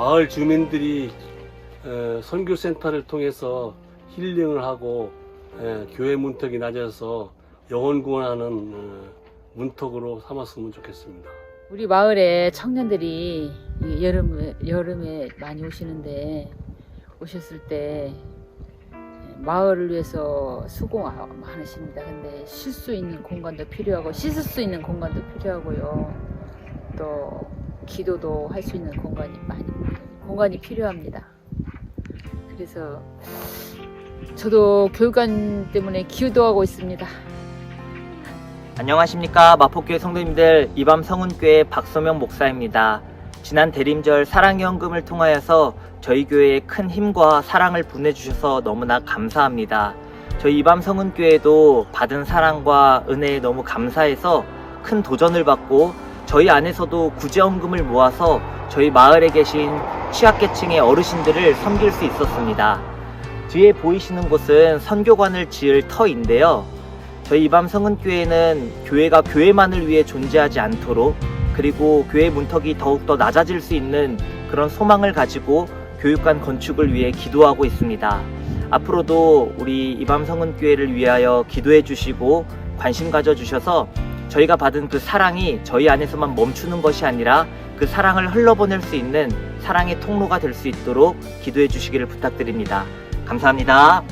마을 주민들이 에, 선교센터를 통해서 힐링을 하고 에, 교회 문턱이 낮아서 영혼 구원하는 어, 문턱으로 삼았으면 좋겠습니다. 우리 마을에 청년들이 이 여름에, 많이 오시는데 오셨을 때 마을을 위해서 수고 많으십니다. 근데 쉴 수 있는 공간도 필요하고 씻을 수 있는 공간도 필요하고요. 또 기도도 할 수 있는 공간이 많이 공간이 필요합니다. 그래서 저도 교육관 때문에 기도하고 있습니다. 안녕하십니까 마포교회 성도님들 이밤 성은교회 박소명 목사입니다. 지난 대림절 사랑의 헌금을 통하여서 저희 교회에 큰 힘과 사랑을 보내주셔서 너무나 감사합니다. 저희 이밤 성은교회도 받은 사랑과 은혜에 너무 감사해서 큰 도전을 받고 저희 안에서도 구제헌금을 모아서 저희 마을에 계신 취약계층의 어르신들을 섬길 수 있었습니다. 뒤에 보이시는 곳은 선교관을 지을 터인데요. 저희 이밤 성은교회는 교회가 교회만을 위해 존재하지 않도록 그리고 교회 문턱이 더욱더 낮아질 수 있는 그런 소망을 가지고 교육관 건축을 위해 기도하고 있습니다. 앞으로도 우리 이밤 성은교회를 위하여 기도해 주시고 관심 가져 주셔서 저희가 받은 그 사랑이 저희 안에서만 멈추는 것이 아니라 그 사랑을 흘러보낼 수 있는 사랑의 통로가 될 수 있도록 기도해 주시기를 부탁드립니다. 감사합니다.